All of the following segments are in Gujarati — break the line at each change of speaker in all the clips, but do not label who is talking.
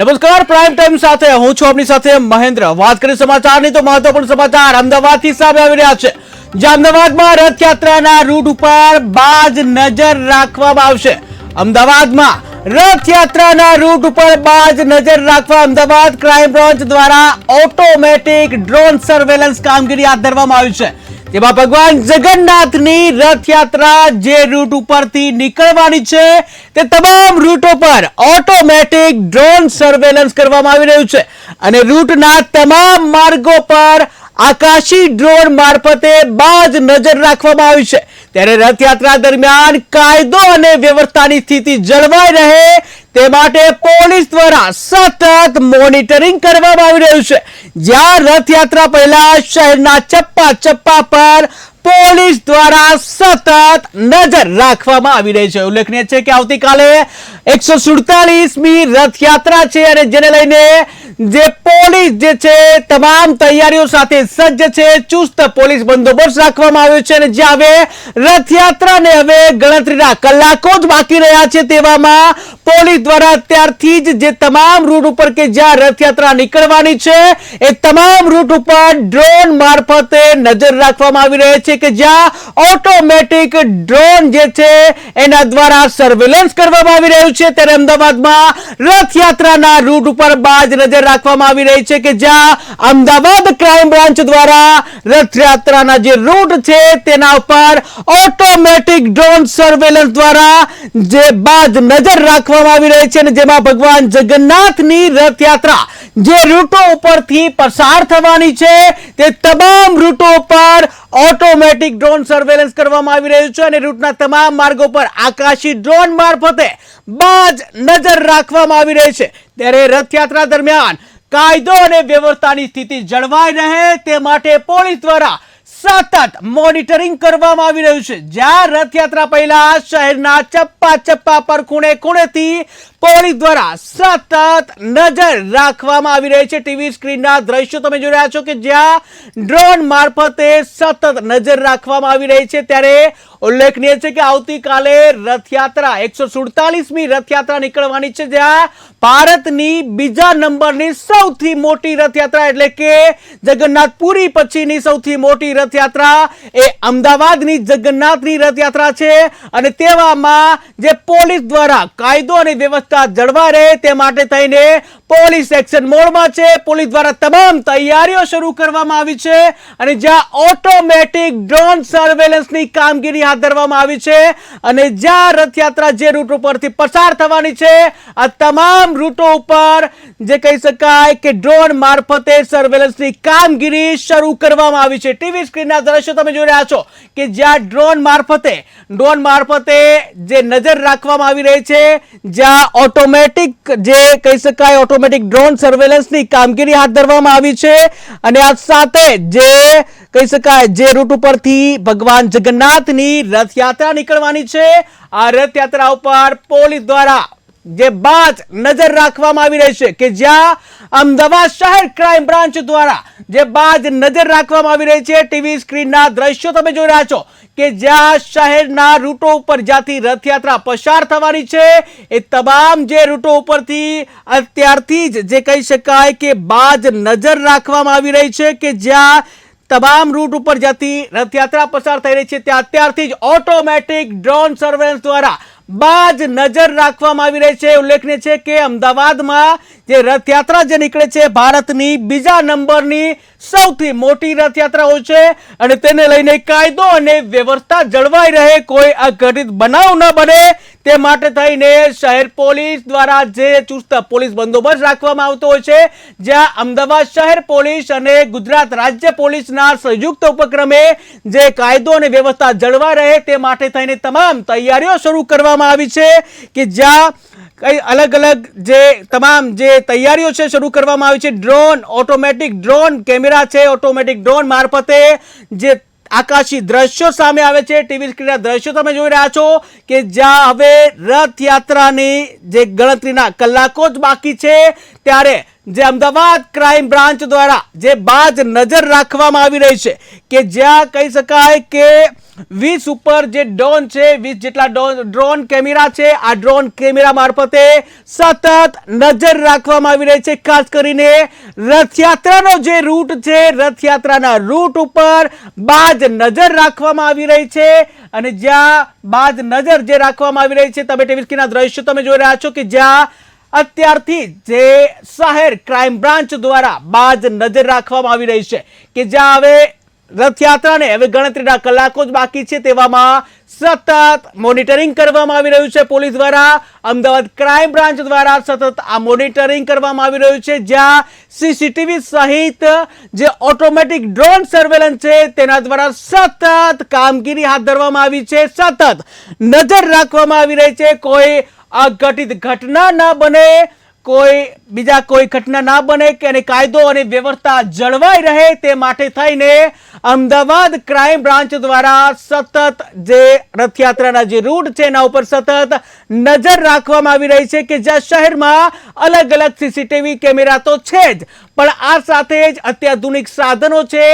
નમસ્કાર, પ્રાઇમ ટાઈમ સાથે. હું છું આપની સાથે મહેન્દ્ર. વાત કરી સમાચારની તો મહત્વપૂર્ણ સમાચાર અમદાવાદથી સામે આવી રહ્યા છે, જે અમદાવાદમાં રથયાત્રાના રૂટ ઉપર બાજ નજર રાખવામાં આવશે. અમદાવાદમાં રથયાત્રાના રૂટ ઉપર બાજ નજર રાખવા અમદાવાદ ક્રાઇમ બ્રાન્ચ દ્વારા ઓટોમેટિક ડ્રોન સર્વેલન્સ કામગીરી હાથ ધરવામાં આવી છે. જેમાં ભગવાન જગન્નાથની રથયાત્રા જે રૂટ ઉપરથી નીકળવાની છે તે તમામ રૂટો પર ઓટોમેટિક ડ્રોન સર્વેલન્સ કરવામાં આવી રહ્યું છે. અને રૂટના તમામ માર્ગો પર આકાશી ડ્રોન મારફતે બાજ નજર રાખવામાં આવી છે. ત્યારે રથયાત્રા દરમિયાન કાયદો અને વ્યવસ્થાની સ્થિતિ જળવાઈ રહે તે માટે પોલીસ દ્વારા સતત મોનિટરિંગ કરવામાં આવી રહ્યું છે. જ્યાં રથયાત્રા પહેલા શહેરના ચપ્પા ચપ્પા પર પોલીસ દ્વારા સતત નજર રાખવામાં આવી રહી છે. ઉલ્લેખનીય છે કે આવતીકાલે એકસો સુડતાલીસમી રથયાત્રા છે અને જેને લઈને જે પોલીસ જે છે, તમામ તૈયારીઓ સાથે સજ્જ છે. ચુસ્ત પોલીસ બંદોબસ્ત રાખવામાં આવ્યો છે અને જ્યાં હવે રથયાત્રાને હવે ગણતરીના કલાકો જ બાકી રહ્યા છે તેવામાં પોલીસ દ્વારા અત્યારથી જ જે તમામ રૂટ ઉપર કે જ્યાં રથયાત્રા નીકળવાની છે, એ તમામ રૂટ ઉપર ડ્રોન મારફતે નજર રાખવામાં આવી રહી છે કે જ્યાં ઓટોમેટિક ડ્રોન જે છે, એના દ્વારા સર્વેલન્સ કરવામાં આવી રહ્યું છે ત્યારે અમદાવાદમાં રથયાત્રાના રૂટ ઉપર બાજ નજર રાખવામાં આવી રહી છે કે જ્યાં અમદાવાદ ક્રાઇમ બ્રાન્ચ દ્વારા રથયાત્રાના જે રૂટ છે તેના ઉપર ઓટોમેટિક ડ્રોન સર્વેલન્સ દ્વારા જે બાજ નજર રાખવામાં આવી રહી છે અને જેમાં ભગવાન જગન્નાથની રથયાત્રા જે રૂટો ઉપરથી પસાર થવાની છે, તે તમામ રૂટો પર ઓટોમેટિક ડ્રોન સર્વેલન્સ કરવામાં આવી રહ્યું છે અને રૂટના તમામ માર્ગો પર આકાશી ડ્રોન મારફતે બાજ નજર રાખવામાં આવી રહી છે. ત્યારે રથયાત્રા દરમિયાન કાયદો અને વ્યવસ્થાની સ્થિતિ જળવાઈ રહે તે માટે પોલીસ દ્વારા સતત મોનિટરિંગ કરવામાં આવી રહ્યું છે. જ્યાં રથયાત્રા પહેલા શહેરના ચપ્પા ચપ્પા પર ખૂણે ખૂણેથી પોલીસ દ્વારા સતત નજર રાખવામાં આવી રહી છે ટીવી સ્ક્રીનના દ્રશ્યો. તમે જોઈ રહ્યા છો કે જ્યાં ડ્રોન મારફતે સતત નજર રાખવામાં આવી રહી છે. ત્યારે ઉલ્લેખનીય છે કે આવતીકાલે રથયાત્રા, એકસો સુડતાલીસમી રથયાત્રા નીકળવાની છે, જ્યાં ભારતની બીજા નંબરની સૌથી મોટી રથયાત્રા એટલે કે જગન્નાથપુરી પછીની સૌથી મોટી રથયાત્રા એ અમદાવાદની જગન્નાથની રથયાત્રા છે. અને તેવામાં જે પોલીસ દ્વારા કાયદો અને વ્યવસ્થા જળવાઈ રહે તે માટે થઈને પોલીસ એક્શન મોડમાં છે. પોલીસ દ્વારા તમામ તૈયારીઓ શરૂ કરવામાં આવી છે અને જ્યાં ઓટોમેટિક ડ્રોન સર્વેલન્સની કામગીરી હાથ ધરવામાં આવી છે અને જ્યાં રથયાત્રા જે રૂટ ઉપરથી પસાર થવાની છે, આ તમામ રૂટો ઉપર જે કહી શકાય કે ડ્રોન મારફતે સર્વેલન્સની કામગીરી શરૂ કરવામાં આવી છે. ટીવી સ્ક્રીનના દ્રશ્યો તમે જોઈ રહ્યા છો કે જ્યાં ડ્રોન મારફતે ડ્રોન મારફતે જે નજર રાખવામાં આવી રહી છે, જ્યાં ઓટોમેટિક જે કહી શકાય ઓટોમેટિક ડ્રોન સર્વેલન્સની કામગીરી હાથ ધરવામાં આવી છે. અને આ સાથે જે કહી શકાય, જે રૂટ ઉપરથી ભગવાન જગન્નાથની રથયાત્રા નીકળવાની છે. આ રથયાત્રા ઉપર પોલીસ દ્વારા જે બાજ નજર રાખવામાં આવી રહી છે કે જ્યાં અમદાવાદ શહેર ક્રાઇમ બ્રાન્ચ દ્વારા જે બાજ નજર રાખવામાં આવી રહી છે ટીવી સ્ક્રીનના દ્રશ્યો તમે જોઈ રહ્યા છો કે જ્યાં શહેરના રૂટો ઉપર જ્યાંથી રથયાત્રા પસાર થવાની છે, એ તમામ જે રૂટો ઉપરથી અત્યારથી જ જે કહી શકાય કે બાજ નજર રાખવામાં આવી રહી છે કે જ્યાં તમામ રૂટ ઉપર જ્યાંથી રથયાત્રા પસાર થઈ રહી છે, ત્યાં અત્યારથી જ ઓટોમેટિક ડ્રોન સર્વેલન્સ દ્વારા બાજ નજર રાખવામાં આવી રહી છે. ઉલ્લેખનીય છે કે અમદાવાદમાં જે રથયાત્રા જે નીકળે છે, ભારતની બીજા નંબરની સૌથી મોટી રથયાત્રા હોય છે અને તેને લઈને કાયદો અને વ્યવસ્થા જળવાઈ રહે, કોઈ અઘટિત બનાવ ન બને. તે માટે થઈને શહેર પોલીસ દ્વારા જે ચુસ્ત પોલીસ બંદોબસ્ત રાખવામાં આવતો હોય છે, જ્યાં અમદાવાદ શહેર પોલીસ અને ગુજરાત રાજ્ય પોલીસના સંયુક્ત ઉપક્રમે જે કાયદો અને વ્યવસ્થા જળવાઈ રહે, તે માટે થઈને તમામ તૈયારીઓ શરૂ કરવામાં આવી છે કે જ્યાં કઈ અલગ અલગ જે તમામ જે તૈયારીઓ છે શરૂ કરવામાં આવી છે, ડ્રોન, ઓટોમેટિક ડ્રોન, કેમેરા છે, ઓટોમેટિક ડ્રોન મારફતે જે આકાશી દ્રશ્યો સામે આવે છે, ટીવી સ્ક્રીનના દ્રશ્યો તમે જોઈ રહ્યા છો કે જ્યાં હવે રથયાત્રાની જે ગણતરીના કલાકો જ બાકી છે, ત્યારે જે અમદાવાદ ક્રાઇમ બ્રાન્ચ દ્વારા જે બાજ નજર રાખવામાં આવી રહી છે કે જ્યાં કહી શકાય કે વીસ ઉપર જે ડ્રોન છે, વીસ જેટલા ડ્રોન- કેમેરા છે, આ ડ્રોન કેમેરા મારફતે સતત નજર રાખવામાં આવી રહી છે, ખાસ કરીને રથયાત્રાનો જે રૂટ છે, રથયાત્રાના રૂટ ઉપર બાજ નજર રાખવામાં આવી રહી છે અને જ્યાં બાજ નજર જે રાખવામાં આવી રહી છે, તમે ટીવી સ્ક્રીનના દ્રશ્યો તમે જોઈ રહ્યા છો કે જ્યાં અત્યારથી જે શહેર ક્રાઇમ બ્રાન્ચ દ્વારા બાજ નજર રાખવામાં આવી રહી છે, કે જ્યાં હવે રથયાત્રાને હવે ગણતરીના કલાકો જ બાકી છે તેવામાં સતત મોનિટરિંગ કરવામાં આવી રહ્યું છે પોલીસ દ્વારા. અમદાવાદ ક્રાઇમ બ્રાન્ચ દ્વારા સતત આ મોનિટરિંગ કરવામાં આવી રહ્યું છે, જ્યાં સીસીટીવી સહિત જે ઓટોમેટિક ડ્રોન સર્વેલન્સ છે તેના દ્વારા સતત કામગીરી હાથ ધરવામાં આવી છે, સતત નજર રાખવામાં આવી રહી છે. કોઈ અઘટિત ઘટના ન બને, કોઈ બીજા કોઈ ઘટના ના બને કે અને કાયદો અને વ્યવસ્થા જળવાઈ રહે તે માટે થઈને અમદાવાદ ક્રાઇમ બ્રાન્ચ દ્વારા સતત જે રથયાત્રાના જે રૂટ છે એના ઉપર સતત નજર રાખવામાં આવી રહી છે કે જ્યાં શહેરમાં અલગ અલગ સીસીટીવી કેમેરા તો છે જ, પણ આ સાથે જ અત્યાધુનિક સાધનો છે,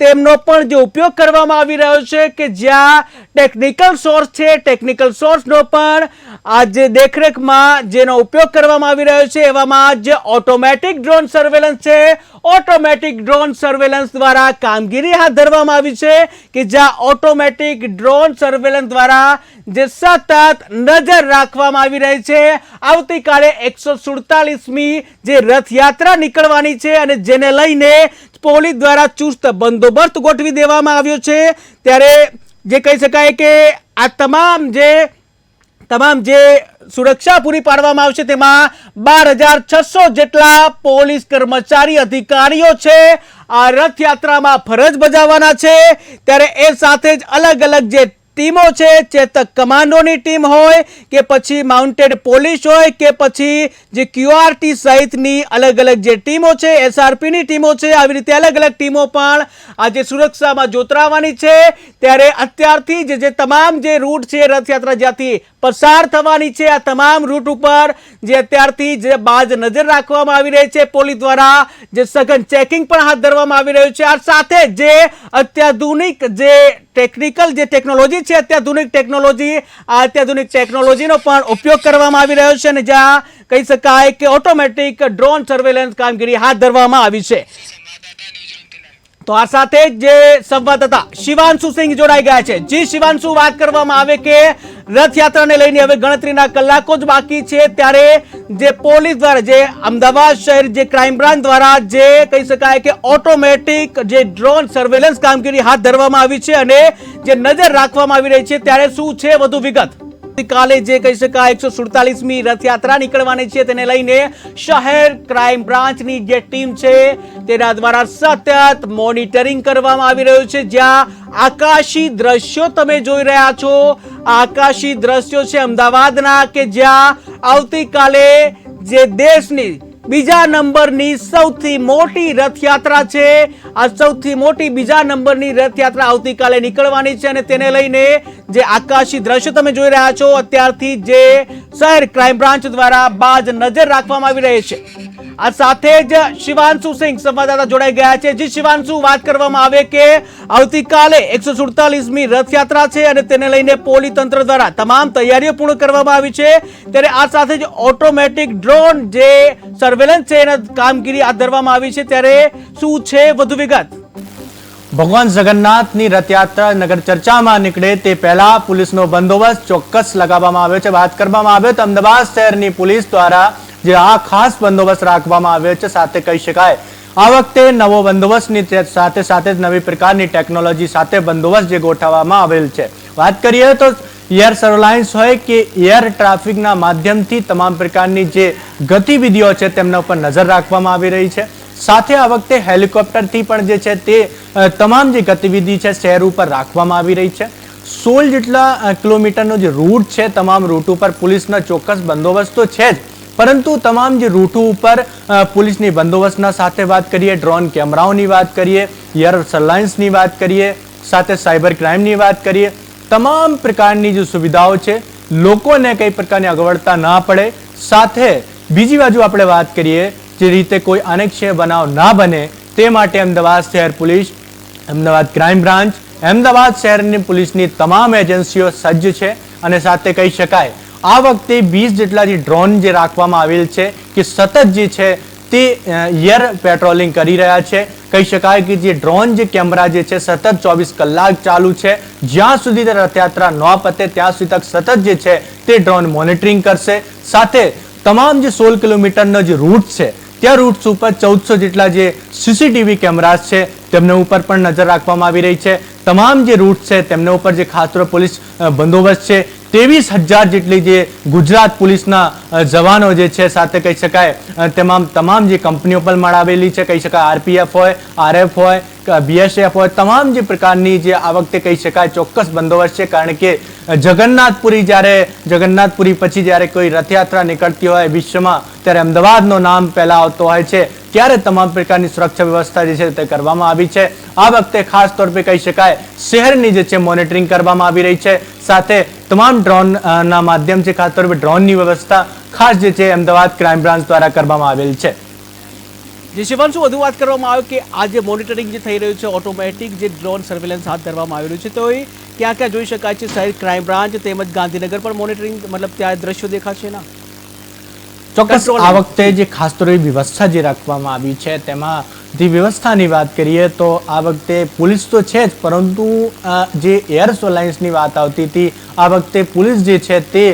તેમનો પણ જે ઉપયોગ કરવામાં આવી રહ્યો છે કે જ્યાં ટેકનિકલ સોર્સ છે ટેકનિકલ સોર્સનો પણ આ જે દેખરેખમાં જેનો ઉપયોગ કરવામાં આવી રહ્યો છે, એવામાં જે ઓટોમેટિક ડ્રોન સર્વેલન્સ છે. ઓટોમેટિક ડ્રોન સર્વેલન્સ દ્વારા કામગીરી હાથ ધરવામાં આવી છે કે જ્યાં ઓટોમેટિક ડ્રોન સર્વેલન્સ દ્વારા જે સતત નજર રાખવામાં આવી રહી છે. આવતીકાલે એકસો સુડતાલીસમી જે રથયાત્રા નીકળવાની છે અને જેને લઈને પોલીસ દ્વારા ચુસ્ત બંદોબસ્ત ગોઠવી દેવામાં આવ્યો છે. ત્યારે જે કહી શકાય કે આ તમામ જે તમામ જે સુરક્ષા પૂરી પાડવામાં આવશે તેમાં બાર હજાર છસો જેટલા પોલીસ કર્મચારી, અધિકારીઓ છે. આ રથયાત્રામાં ફરજ બજાવવાના છે. ત્યારે એ સાથે જ અલગ અલગ જે ટીમો છે, ચેતક કમાન્ડોની ટીમ હોય કે પછી માઉન્ટેડ પોલીસ હોય કે પછી જે ક્યુઆરટી સહિતની અલગ અલગ જે ટીમો છે એસઆરપીની ટીમો છે, આવી રીતે અલગ અલગ ટીમો પણ આજે સુરક્ષામાં જોતરાવાની છે. ત્યારે અત્યારથી જ જે તમામ જે રૂટ છે, રથયાત્રા જ્યાંથી પસાર થવાની છે, આ તમામ રૂટ ઉપર જે અત્યારથી જે બાજ નજર રાખવામાં આવી રહી છે. પોલીસ દ્વારા જે સઘન ચેકિંગ પણ હાથ ધરવામાં આવી રહ્યું છે. આ સાથે જે અત્યાધુનિક જે ટેકનિકલ જે ટેકનોલોજી છે, અત્યાધુનિક ટેકનોલોજી આ અત્યાધુનિક ટેકનોલોજીનો પણ ઉપયોગ કરવામાં આવી રહ્યો છે અને જ્યાં કહી શકાય કે ઓટોમેટિક ડ્રોન સર્વેલન્સ કામગીરી હાથ ધરવામાં આવી છે. તો આ સાથે જ જે સંવાદદાતા શિવાંશુ સિંહ જોડાઈ ગયા છે. જી શિવાંશુ, વાત કરવામાં આવે કે રથયાત્રાને લઈને હવે ગણતરીના કલાકો જ બાકી છે. ત્યારે જે પોલીસ દ્વારા, જે અમદાવાદ શહેર, જે ક્રાઇમ બ્રાન્ચ દ્વારા જે કહી શકાય કે ઓટોમેટિક જે ડ્રોન સર્વેલન્સ કામગીરી હાથ ધરવામાં આવી છે અને જે નજર રાખવામાં આવી રહી છે, ત્યારે શું છે વધુ વિગત? કાલે જે કહી શકાય એકસો સુડતાલીસમી રથયાત્રા નીકળવાની છે, તેને લઈને શહેર ક્રાઇમ બ્રાન્ચની જે ટીમ છે, તેના દ્વારા સતત મોનિટરિંગ કરવામાં આવી રહ્યું છે. જ્યાં આકાશી દ્રશ્યો તમે જોઈ રહ્યા છો. આકાશી દ્રશ્યો છે અમદાવાદના કે જ્યાં આવતીકાલે જે દેશની બીજા નંબરની સૌથી મોટી રથયાત્રા છે. આ સૌથી મોટી બીજા નંબરની રથયાત્રા આવતીકાલે નીકળવાની છે અને તેને લઈને જે આકાશી દ્રશ્ય તમે જોઈ રહ્યા છો, અત્યારથી જે શહેર ક્રાઇમ બ્રાન્ચ દ્વારા બાજ નજર રાખવામાં આવી રહી છે. આ સાથે જ શિવાંશુ સિંહ સંવાદદાતા જોડાઈ ગયા છે. જે શિવાંશુ, વાત કરવામાં આવે કે આવતીકાલે એકસો સુડતાલીસમી રથયાત્રા છે અને તેને લઈને પોલીસ તંત્ર દ્વારા તમામ તૈયારીઓ પૂર્ણ કરવામાં આવી છે. ત્યારે આ સાથે જ ઓટોમેટિક ડ્રોન જે સર્વેલન્સ છે એના કામગીરી હાથ ધરવામાં આવી છે. ત્યારે શું છે વધુ વિગત?
ભગવાન જગન્નાથની રથયાત્રા નગર ચર્ચામાં નીકળે તે પહેલા પોલીસનો બંદોબસ્ત ચોક્કસ લગાવવામાં આવ્યો છે. વાત કરવામાં આવ્યો તો અમદાવાદ શહેરની પોલીસ દ્વારા જે આ ખાસ બંદોબસ્ત રાખવામાં આવ્યો છે, સાથે કહી શકાય. આ વખતે નવો બંદોબસ્તની સાથે સાથે જ નવી પ્રકારની ટેકનોલોજી સાથે બંદોબસ્ત જે ગોઠવવામાં આવેલ છે. વાત કરીએ તો એર સર્વેલાન્સ હોય કે એર ટ્રાફિકના માધ્યમથી તમામ પ્રકારની જે ગતિવિધિઓ છે, તેમના ઉપર નજર રાખવામાં આવી રહી છે. સાથે આ વખતે હેલિકોપ્ટરથી પણ જે છે તે તમામ જે ગતિવિધિ છે, શહેર ઉપર રાખવામાં આવી રહી છે. સોળ જેટલા કિલોમીટરનો જે રૂટ છે, તમામ રૂટ ઉપર પોલીસના ચોક્કસ બંદોબસ્ત તો છે જ. પરંતુ તમામ જે રૂટો ઉપર પોલીસની બંદોબસ્તના સાથે વાત કરીએ, ડ્રોન કેમેરાઓની વાત કરીએ, એર સર્લાયન્સની વાત કરીએ, સાથે સાયબર ક્રાઇમની વાત કરીએ, તમામ પ્રકારની જે સુવિધાઓ છે, લોકોને કઈ પ્રકારની અગવડતા ના પડે. સાથે બીજી બાજુ આપણે વાત કરીએ, જે રીતે કોઈ અનેક્ષય બનાવ ના બને, તે માટે અમદાવાદ શહેર police, Ahmedabad crime branch, Ahmedabad શહેરની પોલીસની તમામ એજન્સીઓ સજ્જ છે અને સાથે કહી શકાય આ વખતે વીસ જેટલા જે ડ્રોન જે રાખવામાં આવેલ છે, કે સતત જે છે, તે એર પેટ્રોલિંગ કરી રહ્યા છે. કહી શકાય કે જે ડ્રોન જે કેમેરા જે છે, સતત ચોવીસ કલાક ચાલુ છે. જ્યાં સુધી રથયાત્રા ન પતે, ત્યાં સુધી તક સતત જે છે, તે ડ્રોન મોનિટરિંગ કરશે. સાથે તમામ જે સોળ કિલોમીટરનો જે રૂટ છે, ત્યાં રૂટ્સ ઉપર ચૌદસો જેટલા જે સીસીટીવી કેમેરાઝ છે, તેમને ઉપર પણ નજર રાખવામાં આવી રહી છે. તમામ જે રૂટ છે, તેમના ઉપર જે ખાસ પોલીસ બંદોબસ્ત છે ત્રેવીસ હજાર જેટલી જે ગુજરાત પોલીસના જવાનો જે છે, સાથે કહી શકાય તમામ તમામ જે કંપનીઓ પણ મળાવેલી છે, કહી શકાય, આરપીએફ હોય, આરએફ હોય બીએસએફ હોય, તમામ જે પ્રકારની જે આ વખતે કહી શકાય ચોક્કસ બંદોબસ્ત છે, કારણ કે જગન્નાથપુરી જ્યારે, જગન્નાથપુરી પછી જ્યારે કોઈ રથયાત્રા નીકળતી હોય વિશ્વમાં, ત્યારે અમદાવાદનું નામ પહેલાં આવતો હોય છે. ત્યારે તમામ પ્રકારની સુરક્ષા વ્યવસ્થા જે છે તે કરવામાં આવી છે. આ વખતે ખાસ તौर પર કહી શકાય, શહેરની જે છે મોનિટરિંગ કરવામાં આવી રહી છે. સાથે તમામ ડ્રોનના છે, ખાસ તौर ડ્રોનની વ્યવસ્થા ખાસ જે છે અમદાવાદ ક્રાઇમ બ્રાન્ચ દ્વારા કરવામાં આવેલ છે.
જે, શિવાંશુ વધુ વાત કરવામાં આવ્યો કે આ જે મોનિટરિંગ જે થઈ રહ્યું છે, ઓટોમેટિક જે ડ્રોન સર્વેલન્સ હાથ ધરવામાં આવી રહ્યું છે, તો એ ક્યાં ક્યાં જોઈ શકાય છે? શહેર ક્રાઇમ બ્રાન્ચ તેમજ ગાંધીનગર પર મોનિટરિંગ, મતલબ ત્યાં દ્રશ્યો દેખાશે ના
ચોક્કસ આ વખતે જે ખાસ તો વ્યવસ્થા જે રાખવામાં આવી છે તેમાં જે વ્યવસ્થાની વાત કરીએ તો આ વખતે પોલીસ તો છે જ પરંતુ જે એર સોલાઇન્સની વાત આવતી હતી આ વખતે પોલીસ જે છે તે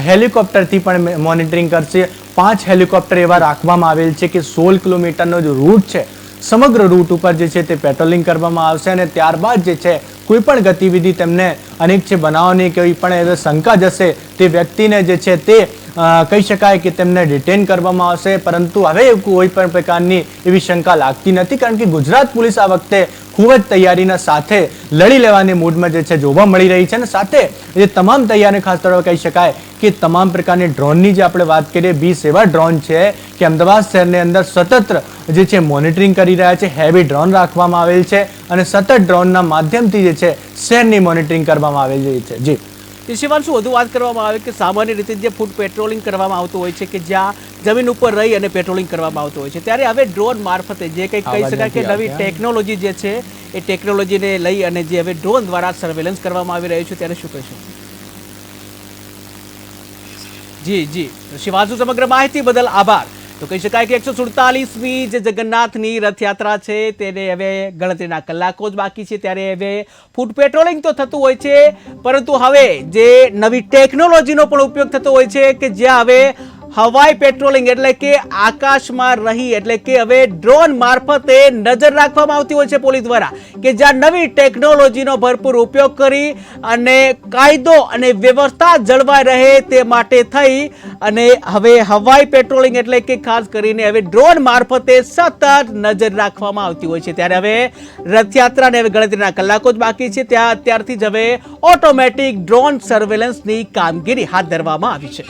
હેલિકોપ્ટરથી પણ મોનિટરિંગ કરશે. પાંચ હેલિકોપ્ટર એવા રાખવામાં આવેલ છે કે સોળ કિલોમીટરનો જે રૂટ છે. સમગ્ર રૂટ ઉપર જે છે તે પેટ્રોલિંગ કરવામાં આવશે અને ત્યારબાદ જે છે કોઈ પણ ગતિવિધિ તેમને અનેક છે બનાવવાની કોઈ પણ શંકા જશે તે વ્યક્તિને જે છે તે કહી શકાય કે તેમને ડિટેન કરવામાં આવશે, પરંતુ હવે કોઈ પણ પ્રકારની એવી શંકા લાગતી નથી, કારણ કે ગુજરાત પોલીસ આ વખતે ખૂબ જ તૈયારીના સાથે લડી લેવાની મૂડમાં જે છે જોવા મળી રહી છે અને સાથે જે તમામ તૈયારી ખાસ તौर કહી શકાય કે તમામ પ્રકારની ડ્રોનની જે આપણે વાત કરીએ, બી સેવા ડ્રોન છે કે અમદાવાદ શહેરની અંદર સતત જે છે મોનિટરિંગ કરી રહ્યા છે હેવી ડ્રોન રાખવામાં આવેલ છે અને સતત ડ્રોનના માધ્યમથી જે છે શહેરની મોનિટરિંગ કરવામાં આવેલી છે. જી.
જે શિવાંશુ વધુ વાત કરવામાં આવે કે સામાન્ય રીતે જે ફૂડ પેટ્રોલિંગ કરવામાં આવતું હોય છે કે જ્યાં જમીન ઉપર રહી અને પેટ્રોલિંગ કરવામાં આવતું હોય છે. ત્યારે હવે ડ્રોન મારફતે જે કંઈક કહી શકાય કે નવી ટેકનોલોજી જે છે એ ટેકનોલોજીને લઈ અને જે હવે ડ્રોન દ્વારા સર્વેલન્સ કરવામાં આવી રહ્યું છે ત્યારે શું કહેશો? જી જી. શિવાંશુ સમગ્ર માહિતી બદલ આભાર. તો કહી શકાય કે એકસો સુડતાલીસમી જે જગન્નાથની રથયાત્રા છે, તેને હવે ગણતરીના કલાકો જ બાકી છે. ત્યારે હવે ફૂડ પેટ્રોલિંગ તો થતું હોય છે, પરંતુ હવે જે નવી ટેકનોલોજીનો પણ ઉપયોગ થતો હોય છે કે જ્યાં હવે હવાઈ પેટ્રોલિંગ એટલે કે આકાશમાં રહી, એટલે કે હવે ડ્રોન મારફતે નજર રાખવામાં આવતી હોય છે પોલીસ દ્વારા કે જ્યાં નવી ટેકનોલોજીનો ભરપૂર ઉપયોગ કરી અને કાયદો અને વ્યવસ્થા જળવાઈ રહે તે માટે થઈ અને હવે હવાઈ પેટ્રોલિંગ એટલે કે ખાસ કરીને હવે ડ્રોન મારફતે સતત નજર રાખવામાં આવતી હોય છે. ત્યારે હવે રથયાત્રાને હવે ગણતરીના કલાકો જ બાકી છે. ત્યાં અત્યારથી જ હવે ઓટોમેટિક ડ્રોન સર્વેલન્સની કામગીરી હાથ ધરવામાં આવી છે.